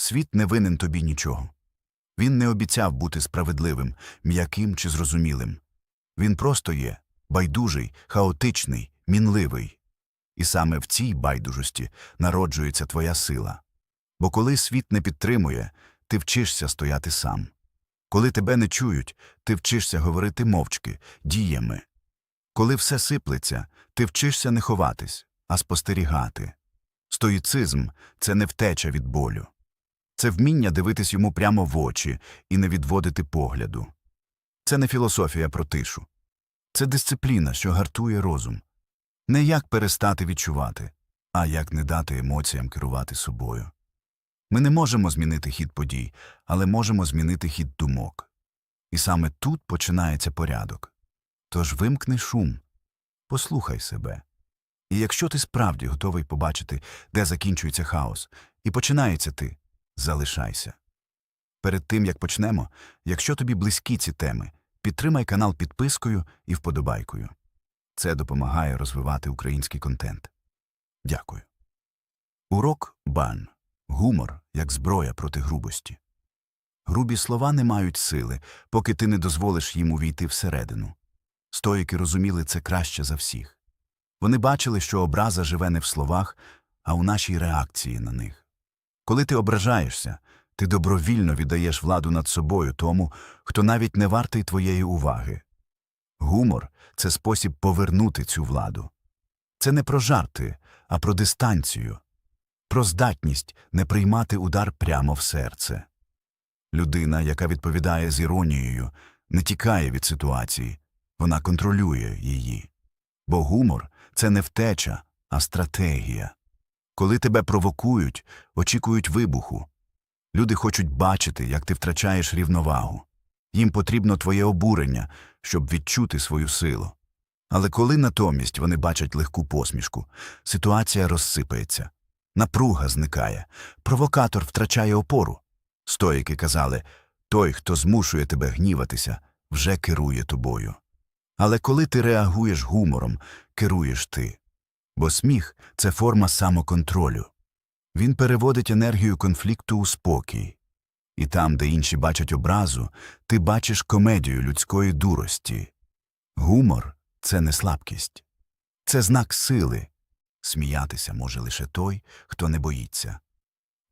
Світ не винен тобі нічого. Він не обіцяв бути справедливим, м'яким чи зрозумілим. Він просто є байдужий, хаотичний, мінливий. І саме в цій байдужості народжується твоя сила. Бо коли світ не підтримує, ти вчишся стояти сам. Коли тебе не чують, ти вчишся говорити мовчки, діями. Коли все сиплеться, ти вчишся не ховатись, а спостерігати. Стоїцизм це не втеча від болю. Це вміння дивитись йому прямо в очі і не відводити погляду. Це не філософія про тишу. Це дисципліна, що гартує розум. Не як перестати відчувати, а як не дати емоціям керувати собою. Ми не можемо змінити хід подій, але можемо змінити хід думок. І саме тут починається порядок. Тож вимкни шум, послухай себе. І якщо ти справді готовий побачити, де закінчується хаос, і починається ти, залишайся. Перед тим як почнемо, якщо тобі близькі ці теми, підтримай канал підпискою і вподобайкою. Це допомагає розвивати український контент. Дякую. Урок бан. Гумор як зброя проти грубості. Грубі слова не мають сили, поки ти не дозволиш їм увійти всередину. Стоїки розуміли це краще за всіх. Вони бачили, що образа живе не в словах, а у нашій реакції на них. Коли ти ображаєшся, ти добровільно віддаєш владу над собою тому, хто навіть не вартий твоєї уваги. Гумор це спосіб повернути цю владу. Це не про жарти, а про дистанцію, про здатність не приймати удар прямо в серце. Людина, яка відповідає з іронією, не тікає від ситуації, вона контролює її. Бо гумор це не втеча, а стратегія. Коли тебе провокують, очікують вибуху. Люди хочуть бачити, як ти втрачаєш рівновагу. Їм потрібно твоє обурення, щоб відчути свою силу. Але коли натомість вони бачать легку посмішку, ситуація розсипається, напруга зникає, провокатор втрачає опору. Стоїки казали той, хто змушує тебе гніватися, вже керує тобою. Але коли ти реагуєш гумором, керуєш ти. Бо сміх це форма самоконтролю. Він переводить енергію конфлікту у спокій. І там, де інші бачать образу, ти бачиш комедію людської дурості. Гумор це не слабкість, це знак сили. Сміятися може лише той, хто не боїться.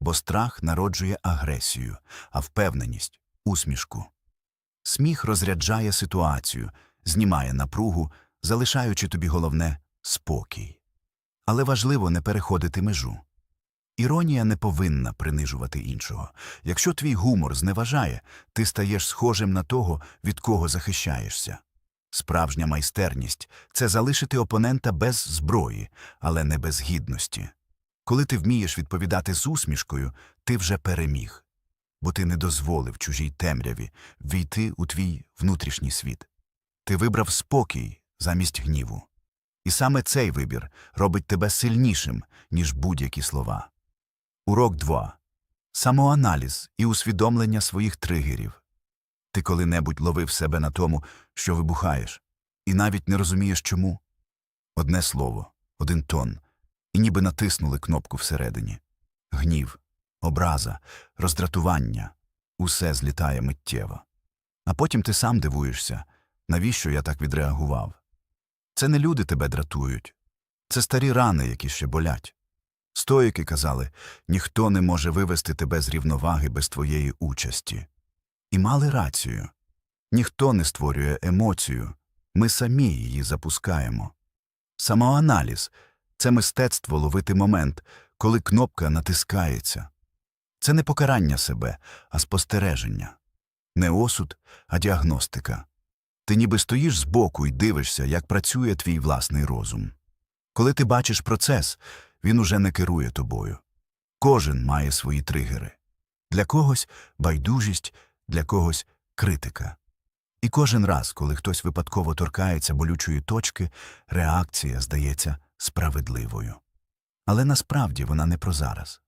Бо страх народжує агресію, а впевненість усмішку. Сміх розряджає ситуацію, знімає напругу, залишаючи тобі головне спокій. Але важливо не переходити межу. Іронія не повинна принижувати іншого. Якщо твій гумор зневажає, ти стаєш схожим на того, від кого захищаєшся. Справжня майстерність це залишити опонента без зброї, але не без гідності. Коли ти вмієш відповідати з усмішкою, ти вже переміг, бо ти не дозволив чужій темряві війти у твій внутрішній світ. Ти вибрав спокій замість гніву. І саме цей вибір робить тебе сильнішим, ніж будь-які слова. Урок 2. Самоаналіз і усвідомлення своїх тригерів. Ти коли-небудь ловив себе на тому, що вибухаєш, і навіть не розумієш чому. Одне слово, один тон, і ніби натиснули кнопку всередині. Гнів, образа, роздратування усе злітає миттєво. А потім ти сам дивуєшся, навіщо я так відреагував. Це не люди тебе дратують, це старі рани, які ще болять. Стоїки казали, ніхто не може вивести тебе з рівноваги без твоєї участі. І мали рацію. Ніхто не створює емоцію, ми самі її запускаємо. Самоаналіз це мистецтво ловити момент, коли кнопка натискається. Це не покарання себе, а спостереження. Не осуд, а діагностика. Ти ніби стоїш збоку і дивишся, як працює твій власний розум. Коли ти бачиш процес, він уже не керує тобою. Кожен має свої тригери. Для когось байдужість, для когось критика. І кожен раз, коли хтось випадково торкається болючої точки, реакція здається справедливою. Але насправді вона не про зараз.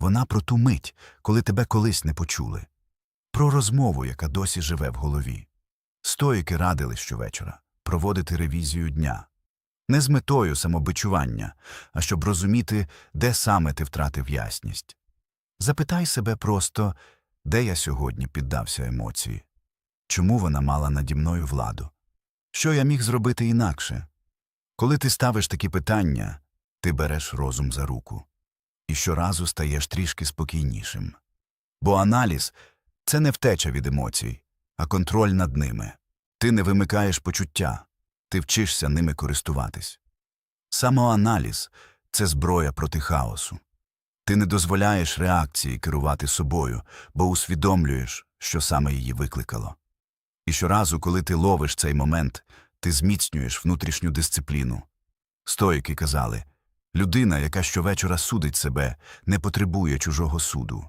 Вона про ту мить, коли тебе колись не почули, про розмову, яка досі живе в голові. Стоїки радили щовечора проводити ревізію дня. Не з метою самобичування, а щоб розуміти, де саме ти втратив ясність. Запитай себе просто, де я сьогодні піддався емоції, чому вона мала наді мною владу, що я міг зробити інакше. Коли ти ставиш такі питання, ти береш розум за руку і щоразу стаєш трішки спокійнішим. Бо аналіз це не втеча від емоцій, а контроль над ними. Ти не вимикаєш почуття, ти вчишся ними користуватись. Самоаналіз це зброя проти хаосу. Ти не дозволяєш реакції керувати собою, бо усвідомлюєш, що саме її викликало. І щоразу, коли ти ловиш цей момент, ти зміцнюєш внутрішню дисципліну. Стоїки казали людина, яка щовечора судить себе, не потребує чужого суду.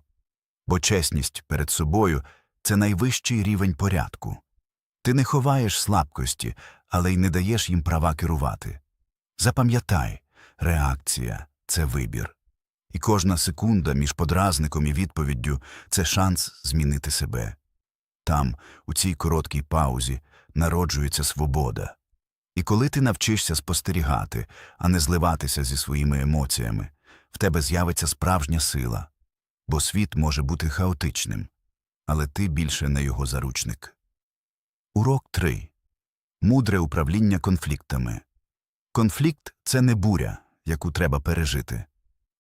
Бо чесність перед собою це найвищий рівень порядку. Ти не ховаєш слабкості, але й не даєш їм права керувати. Запам'ятай, реакція це вибір. І кожна секунда між подразником і відповіддю це шанс змінити себе. Там, у цій короткій паузі, народжується свобода. І коли ти навчишся спостерігати, а не зливатися зі своїми емоціями, в тебе з'явиться справжня сила, бо світ може бути хаотичним, але ти більше не його заручник. Урок 3. Мудре управління конфліктами. Конфлікт це не буря, яку треба пережити.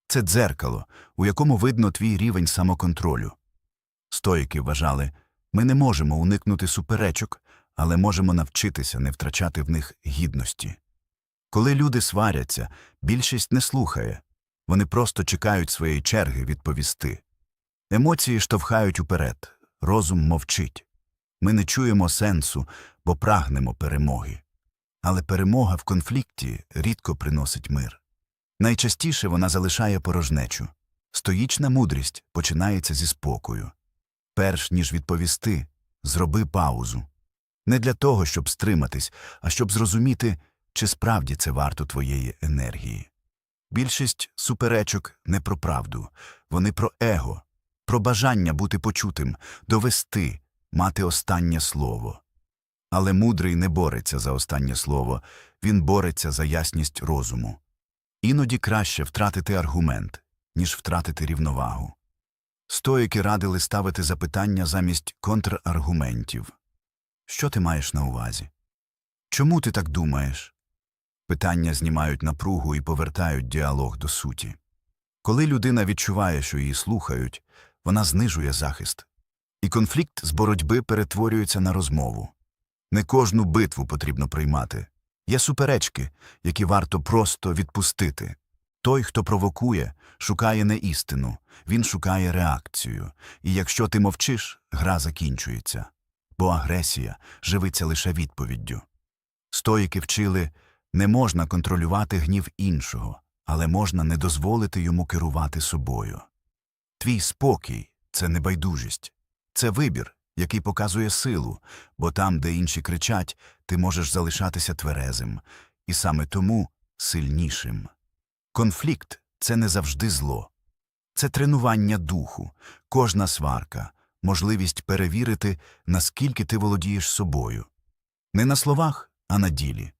Це дзеркало, у якому видно твій рівень самоконтролю. Стоїки вважали, ми не можемо уникнути суперечок, але можемо навчитися не втрачати в них гідності. Коли люди сваряться, більшість не слухає, вони просто чекають своєї черги відповісти. Емоції штовхають уперед, розум мовчить. Ми не чуємо сенсу, бо прагнемо перемоги. Але перемога в конфлікті рідко приносить мир. Найчастіше вона залишає порожнечу. Стоїчна мудрість починається зі спокою. Перш ніж відповісти, зроби паузу. Не для того, щоб стриматись, а щоб зрозуміти, чи справді це варто твоєї енергії. Більшість суперечок не про правду, вони про его, про бажання бути почутим, довести, мати останнє слово. Але мудрий не бореться за останнє слово, він бореться за ясність розуму. Іноді краще втратити аргумент, ніж втратити рівновагу. Стоїки радили ставити запитання замість контраргументів. Що ти маєш на увазі? Чому ти так думаєш? Питання знімають напругу і повертають діалог до суті. Коли людина відчуває, що її слухають, вона знижує захист, і конфлікт з боротьби перетворюється на розмову. Не кожну битву потрібно приймати. Є суперечки, які варто просто відпустити. Той, хто провокує, шукає не істину, він шукає реакцію, і якщо ти мовчиш, гра закінчується, бо агресія живиться лише відповіддю. Стоїки вчили не можна контролювати гнів іншого, але можна не дозволити йому керувати собою. Твій спокій це не байдужість, це вибір, який показує силу, бо там, де інші кричать, ти можеш залишатися тверезим, і саме тому сильнішим. Конфлікт це не завжди зло. Це тренування духу, кожна сварка, можливість перевірити, наскільки ти володієш собою. Не на словах, а на ділі.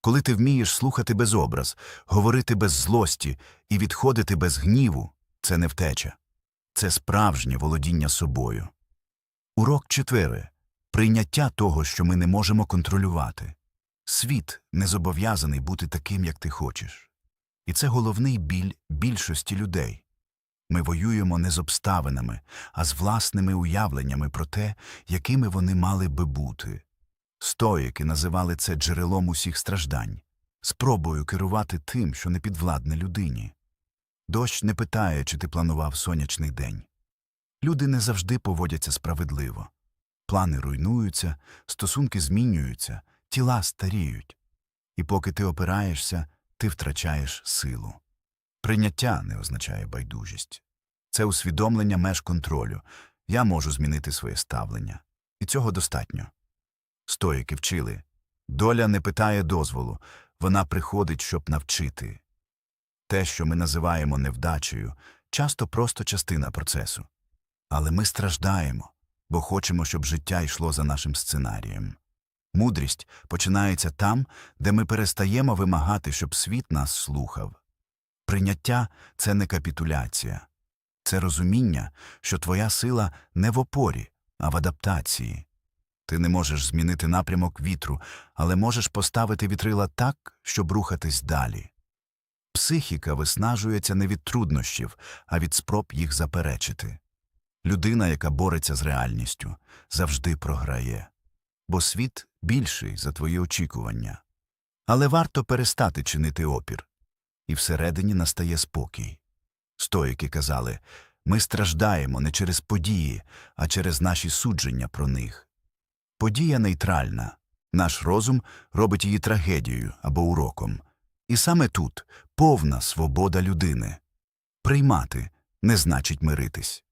Коли ти вмієш слухати без образ, говорити без злості і відходити без гніву, це не втеча. Це справжнє володіння собою. Урок четвере прийняття того, що ми не можемо контролювати. Світ не зобов'язаний бути таким, як ти хочеш. І це головний біль більшості людей. Ми воюємо не з обставинами, а з власними уявленнями про те, якими вони мали би бути. Стоїки називали це джерелом усіх страждань, спробою керувати тим, що не підвладне людині. Дощ не питає, чи ти планував сонячний день. Люди не завжди поводяться справедливо. Плани руйнуються, стосунки змінюються, тіла старіють. І поки ти опираєшся, ти втрачаєш силу. Прийняття не означає байдужість. Це усвідомлення меж контролю. Я можу змінити своє ставлення. І цього достатньо. Стоїки вчили. Доля не питає дозволу, вона приходить, щоб навчити. Те, що ми називаємо невдачею, часто просто частина процесу. Але ми страждаємо, бо хочемо, щоб життя йшло за нашим сценарієм. Мудрість починається там, де ми перестаємо вимагати, щоб світ нас слухав. Прийняття це не капітуляція, Це розуміння, що твоя сила не в опорі, а в адаптації. Ти не можеш змінити напрямок вітру, але можеш поставити вітрила так, щоб рухатись далі. Психіка виснажується не від труднощів, а від спроб їх заперечити. Людина, яка бореться з реальністю, завжди програє, бо світ більший за твої очікування. Але варто перестати чинити опір, і всередині настає спокій. Стоїки казали ми страждаємо не через події, а через наші судження про них. Подія нейтральна, наш розум робить її трагедією або уроком. І саме тут повна свобода людини. Приймати не значить миритись.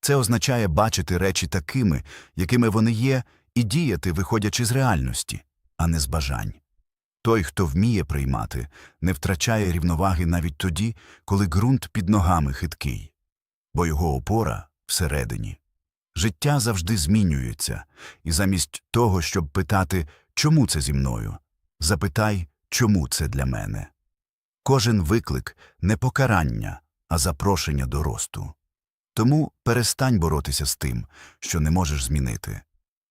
Це означає бачити речі такими, якими вони є, і діяти, виходячи з реальності, а не з бажань. Той, хто вміє приймати, не втрачає рівноваги навіть тоді, коли ґрунт під ногами хиткий, бо його опора всередині. Життя завжди змінюється, і замість того, щоб питати, чому це зі мною, запитай, чому це для мене. Кожен виклик не покарання, а запрошення до росту. Тому перестань боротися з тим, що не можеш змінити.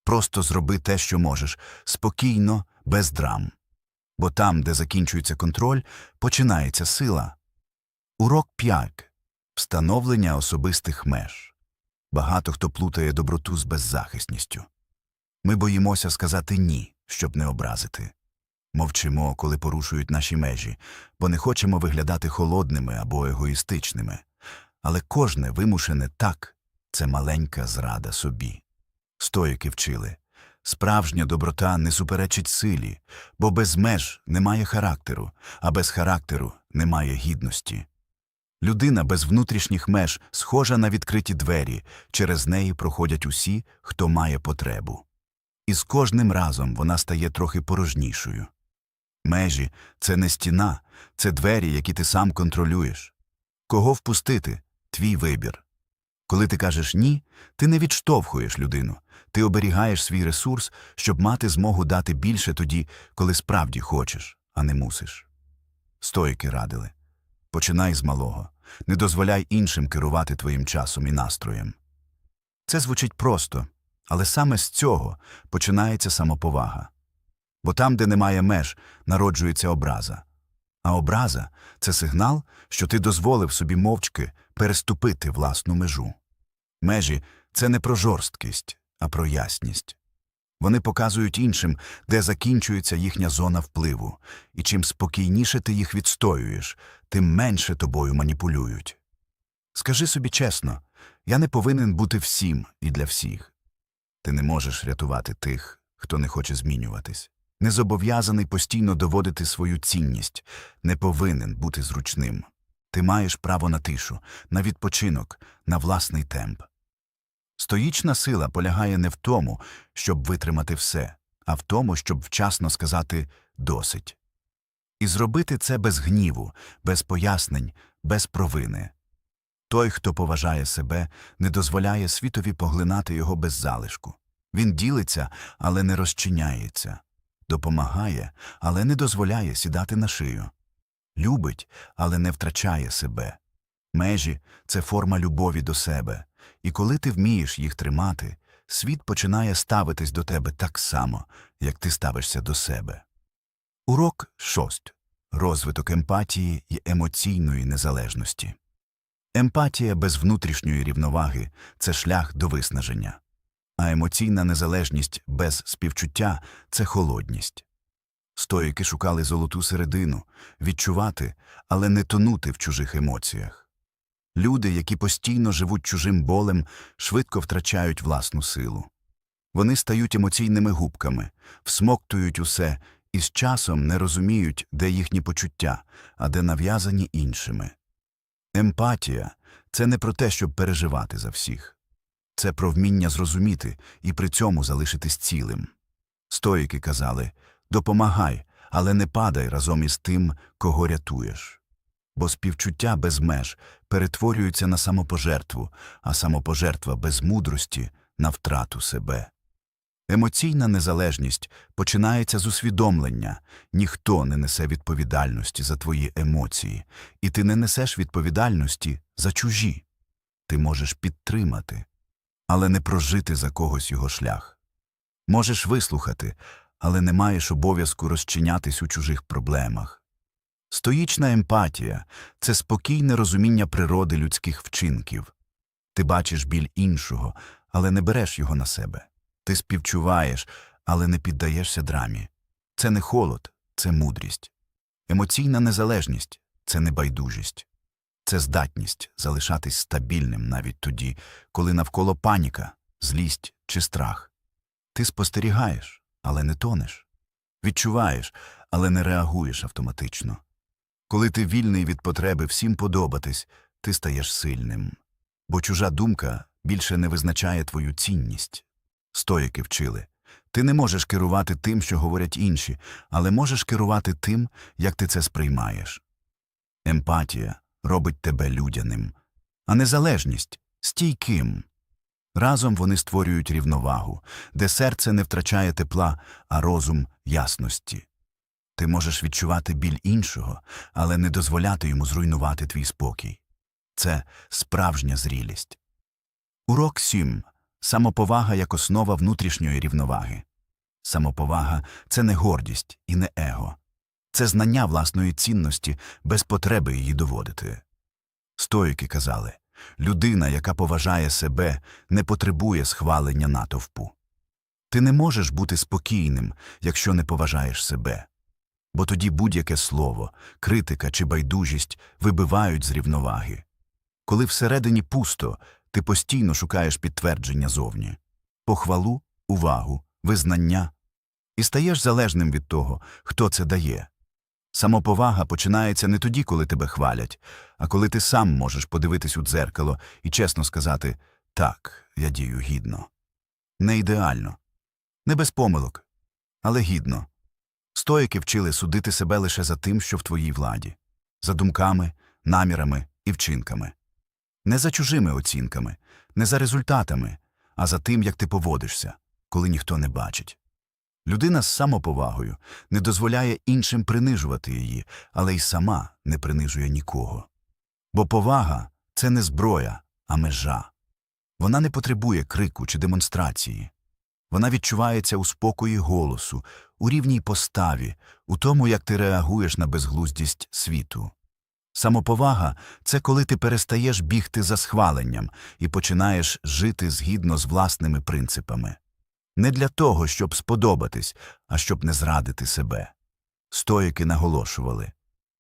Просто зроби те, що можеш, спокійно, без драм. Бо там, де закінчується контроль, починається сила. Урок 5. Встановлення особистих меж. Багато хто плутає доброту з беззахисністю. Ми боїмося сказати ні, щоб не образити. Мовчимо, коли порушують наші межі, бо не хочемо виглядати холодними або егоїстичними. Але кожне вимушене так це маленька зрада собі. Стоїки вчили справжня доброта не суперечить силі, бо без меж немає характеру, а без характеру немає гідності. Людина без внутрішніх меж схожа на відкриті двері, через неї проходять усі, хто має потребу. І з кожним разом вона стає трохи порожнішою. Межі це не стіна, це двері, які ти сам контролюєш. Кого впустити твій вибір. Коли ти кажеш ні, ти не відштовхуєш людину, ти оберігаєш свій ресурс, щоб мати змогу дати більше тоді, коли справді хочеш, а не мусиш. Стоїки радили починай з малого, не дозволяй іншим керувати твоїм часом і настроєм. Це звучить просто, але саме з цього починається самоповага. Бо там, де немає меж, народжується образа. А образа це сигнал, що ти дозволив собі мовчки переступити власну межу. Межі це не про жорсткість, а про ясність. Вони показують іншим, де закінчується їхня зона впливу, і чим спокійніше ти їх відстоюєш, тим менше тобою маніпулюють. Скажи собі чесно, я не повинен бути всім і для всіх. Ти не можеш рятувати тих, хто не хоче змінюватись не зобов'язаний постійно доводити свою цінність, не повинен бути зручним. Ти маєш право на тишу, на відпочинок, на власний темп. Стоїчна сила полягає не в тому, щоб витримати все, а в тому, щоб вчасно сказати досить. І зробити це без гніву, без пояснень, без провини. Той, хто поважає себе, не дозволяє світові поглинати його без залишку. Він ділиться, але не розчиняється допомагає, але не дозволяє сідати на шию. Любить, але не втрачає себе. Межі це форма любові до себе, і коли ти вмієш їх тримати, світ починає ставитись до тебе так само, як ти ставишся до себе. Урок 6. Розвиток емпатії і емоційної незалежності. Емпатія без внутрішньої рівноваги це шлях до виснаження а емоційна незалежність без співчуття це холодність. Стоїки шукали золоту середину відчувати, але не тонути в чужих емоціях. Люди, які постійно живуть чужим болем, швидко втрачають власну силу. Вони стають емоційними губками, всмоктують усе і з часом не розуміють, де їхні почуття, а де нав'язані іншими. Емпатія це не про те, щоб переживати за всіх це про вміння зрозуміти і при цьому залишитись цілим. Стоїки казали допомагай, але не падай разом із тим, кого рятуєш. Бо співчуття без меж перетворюється на самопожертву, а самопожертва без мудрості на втрату себе. Емоційна незалежність починається з усвідомлення ніхто не несе відповідальності за твої емоції, і ти не несеш відповідальності за чужі. ти можеш підтримати, але не прожити за когось його шлях. Можеш вислухати, але не маєш обов'язку розчинятись у чужих проблемах. Стоїчна емпатія це спокійне розуміння природи людських вчинків. Ти бачиш біль іншого, але не береш його на себе. Ти співчуваєш, але не піддаєшся драмі. Це не холод, це мудрість. Емоційна незалежність це не байдужість. Це здатність залишатись стабільним навіть тоді, коли навколо паніка, злість чи страх. Ти спостерігаєш, але не тонеш. Відчуваєш, але не реагуєш автоматично. Коли ти вільний від потреби всім подобатись, ти стаєш сильним. Бо чужа думка більше не визначає твою цінність. Стоїки вчили. Ти не можеш керувати тим, що говорять інші, але можеш керувати тим, як ти це сприймаєш. Емпатія робить тебе людяним, а незалежність стійким. Разом вони створюють рівновагу, де серце не втрачає тепла, а розум ясності. Ти можеш відчувати біль іншого, але не дозволяти йому зруйнувати твій спокій. Це справжня зрілість. Урок 7. Самоповага як основа внутрішньої рівноваги. Самоповага це не гордість і не его. Це знання власної цінності без потреби її доводити. Стоїки казали людина, яка поважає себе, не потребує схвалення натовпу. Ти не можеш бути спокійним, якщо не поважаєш себе. Бо тоді будь-яке слово, критика чи байдужість вибивають з рівноваги. Коли всередині пусто, ти постійно шукаєш підтвердження зовні, похвалу, увагу, визнання і стаєш залежним від того, хто це дає. Самоповага починається не тоді, коли тебе хвалять, а коли ти сам можеш подивитись у дзеркало і чесно сказати так, я дію гідно. Не ідеально, не без помилок, але гідно. Стоїки вчили судити себе лише за тим, що в твоїй владі, за думками, намірами і вчинками. Не за чужими оцінками, не за результатами, а за тим, як ти поводишся, коли ніхто не бачить. Людина з самоповагою не дозволяє іншим принижувати її, але й сама не принижує нікого. Бо повага це не зброя, а межа. Вона не потребує крику чи демонстрації. Вона відчувається у спокої голосу, у рівній поставі, у тому, як ти реагуєш на безглуздість світу. Самоповага це коли ти перестаєш бігти за схваленням і починаєш жити згідно з власними принципами. Не для того, щоб сподобатись, а щоб не зрадити себе. Стоїки наголошували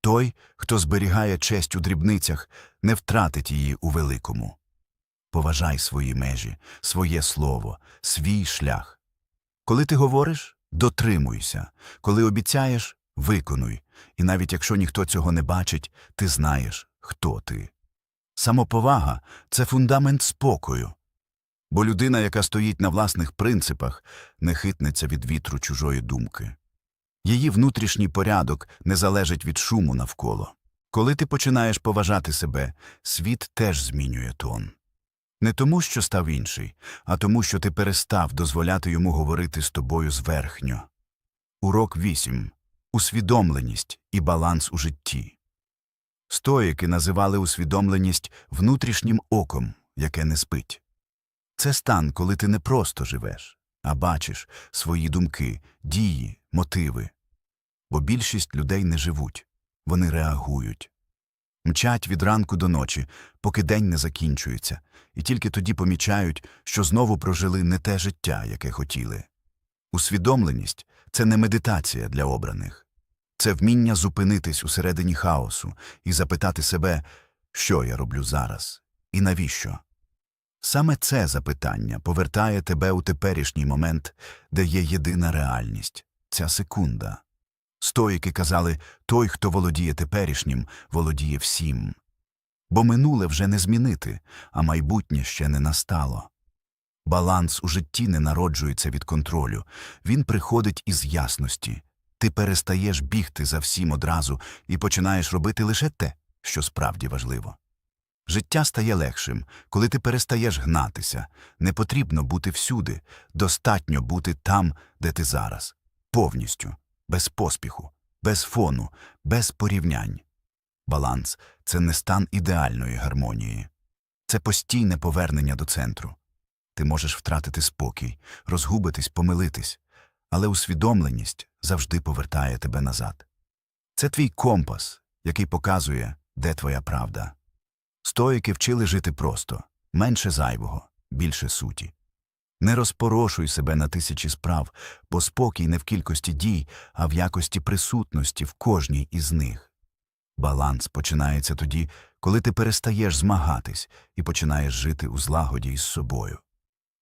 той, хто зберігає честь у дрібницях, не втратить її у великому. Поважай свої межі, своє слово, свій шлях. Коли ти говориш, дотримуйся, коли обіцяєш, виконуй, і навіть якщо ніхто цього не бачить, ти знаєш, хто ти. Самоповага це фундамент спокою. Бо людина, яка стоїть на власних принципах, не хитнеться від вітру чужої думки. Її внутрішній порядок не залежить від шуму навколо. Коли ти починаєш поважати себе, світ теж змінює тон. Не тому, що став інший, а тому, що ти перестав дозволяти йому говорити з тобою зверхньо. Урок 8. Усвідомленість і баланс у житті. Стоїки називали усвідомленість внутрішнім оком, яке не спить. Це стан, коли ти не просто живеш, а бачиш свої думки, дії, мотиви. Бо більшість людей не живуть, вони реагують. Мчать від ранку до ночі, поки день не закінчується, і тільки тоді помічають, що знову прожили не те життя, яке хотіли. Усвідомленість це не медитація для обраних, це вміння зупинитись усередині хаосу і запитати себе, що я роблю зараз і навіщо. Саме це запитання повертає тебе у теперішній момент, де є єдина реальність ця секунда. Стоїки казали той, хто володіє теперішнім, володіє всім. Бо минуле вже не змінити, а майбутнє ще не настало. Баланс у житті не народжується від контролю, він приходить із ясності. Ти перестаєш бігти за всім одразу і починаєш робити лише те, що справді важливо. Життя стає легшим, коли ти перестаєш гнатися. Не потрібно бути всюди, достатньо бути там, де ти зараз, повністю, без поспіху, без фону, без порівнянь. Баланс це не стан ідеальної гармонії. це постійне повернення до центру. Ти можеш втратити спокій, розгубитись, помилитись, але усвідомленість завжди повертає тебе назад. Це твій компас, який показує, де твоя правда. Стоїки вчили жити просто, менше зайвого, більше суті. Не розпорошуй себе на тисячі справ, бо спокій не в кількості дій, а в якості присутності в кожній із них. Баланс починається тоді, коли ти перестаєш змагатись і починаєш жити у злагоді із собою.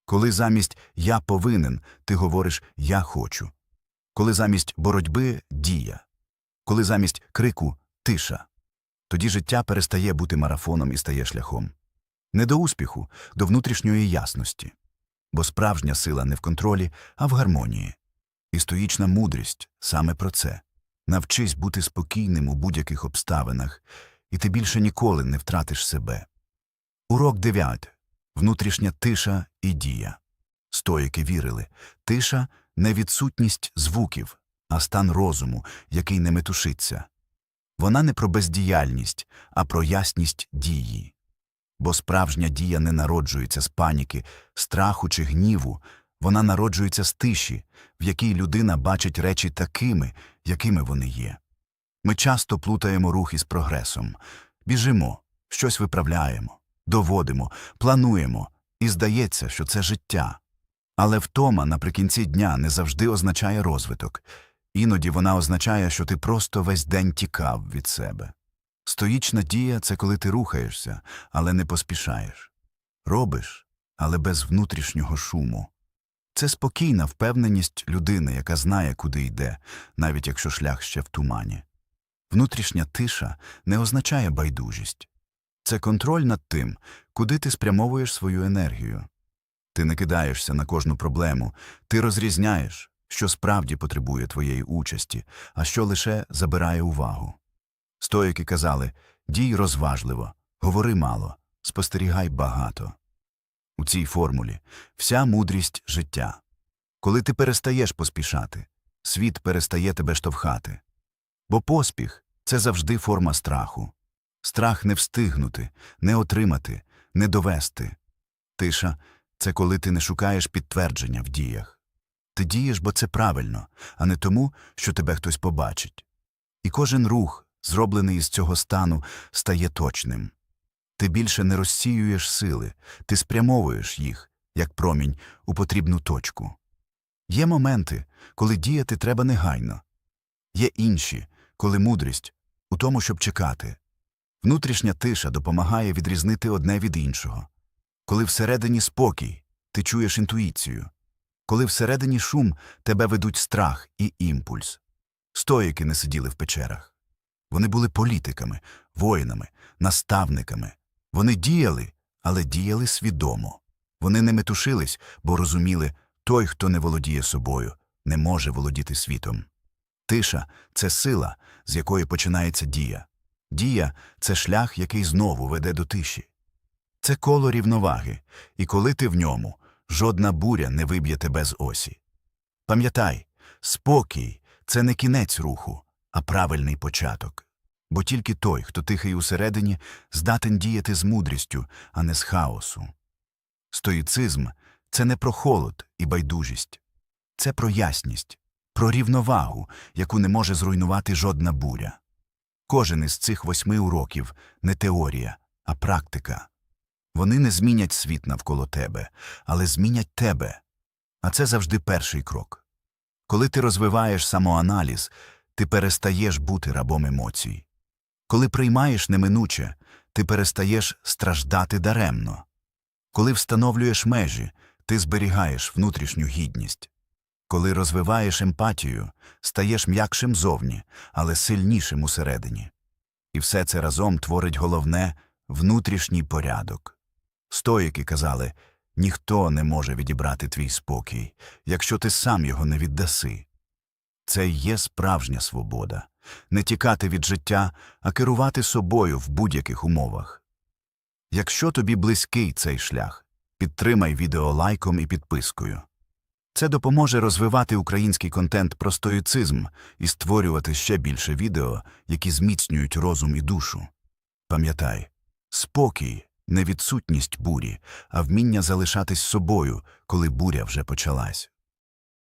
Коли замість я повинен ти говориш я хочу. Коли замість боротьби дія. Коли замість крику тиша. Тоді життя перестає бути марафоном і стає шляхом. Не до успіху, до внутрішньої ясності. Бо справжня сила не в контролі, а в гармонії. І мудрість саме про це. Навчись бути спокійним у будь-яких обставинах, і ти більше ніколи не втратиш себе. Урок 9. Внутрішня тиша і дія. Стоїки вірили. Тиша не відсутність звуків, а стан розуму, який не метушиться. Вона не про бездіяльність, а про ясність дії. Бо справжня дія не народжується з паніки, страху чи гніву, вона народжується з тиші, в якій людина бачить речі такими, якими вони є. Ми часто плутаємо рух із прогресом, біжимо, щось виправляємо, доводимо, плануємо, і здається, що це життя. Але втома наприкінці дня не завжди означає розвиток, іноді вона означає, що ти просто весь день тікав від себе. Стоїчна дія це коли ти рухаєшся, але не поспішаєш. Робиш, але без внутрішнього шуму. Це спокійна впевненість людини, яка знає, куди йде, навіть якщо шлях ще в тумані. Внутрішня тиша не означає байдужість. Це контроль над тим, куди ти спрямовуєш свою енергію. Ти не кидаєшся на кожну проблему, ти розрізняєш, що справді потребує твоєї участі, а що лише забирає увагу. Стоїки казали дій розважливо, говори мало, спостерігай багато. У цій формулі вся мудрість життя. Коли ти перестаєш поспішати, світ перестає тебе штовхати. Бо поспіх це завжди форма страху. Страх не встигнути, не отримати, не довести. Тиша це коли ти не шукаєш підтвердження в діях. Ти дієш, бо це правильно, а не тому, що тебе хтось побачить. І кожен рух, зроблений із цього стану, стає точним. Ти більше не розсіюєш сили, ти спрямовуєш їх, як промінь, у потрібну точку. Є моменти, коли діяти треба негайно. Є інші, коли мудрість у тому, щоб чекати. Внутрішня тиша допомагає відрізнити одне від іншого. Коли всередині спокій, ти чуєш інтуїцію. Коли всередині шум, тебе ведуть страх і імпульс. Стоїки не сиділи в печерах. Вони були політиками, воїнами, наставниками. Вони діяли, але діяли свідомо. Вони не метушились, бо розуміли, той, хто не володіє собою, не може володіти світом. Тиша це сила, з якої починається дія. Дія це шлях, який знову веде до тиші. Це коло рівноваги, і коли ти в ньому, жодна буря не виб'є тебе з осі. Пам'ятай, спокій це не кінець руху, а правильний початок. Бо тільки той, хто тихий усередині, здатен діяти з мудрістю, а не з хаосу. Стоїцизм це не про холод і байдужість, це про ясність, про рівновагу, яку не може зруйнувати жодна буря. Кожен із цих восьми уроків не теорія, а практика. Вони не змінять світ навколо тебе, але змінять тебе. А це завжди перший крок. Коли ти розвиваєш самоаналіз, ти перестаєш бути рабом емоцій. Коли приймаєш неминуче, ти перестаєш страждати даремно. Коли встановлюєш межі, ти зберігаєш внутрішню гідність. Коли розвиваєш емпатію, стаєш м'якшим зовні, але сильнішим усередині. І все це разом творить головне внутрішній порядок. Стоїки казали ніхто не може відібрати твій спокій, якщо ти сам його не віддаси. Це є справжня свобода не тікати від життя, а керувати собою в будь-яких умовах. Якщо тобі близький цей шлях, підтримай відео лайком і підпискою. Це допоможе розвивати український контент про стоїцизм і створювати ще більше відео, які зміцнюють розум і душу. Пам'ятай, спокій не відсутність бурі, а вміння залишатись собою, коли буря вже почалась.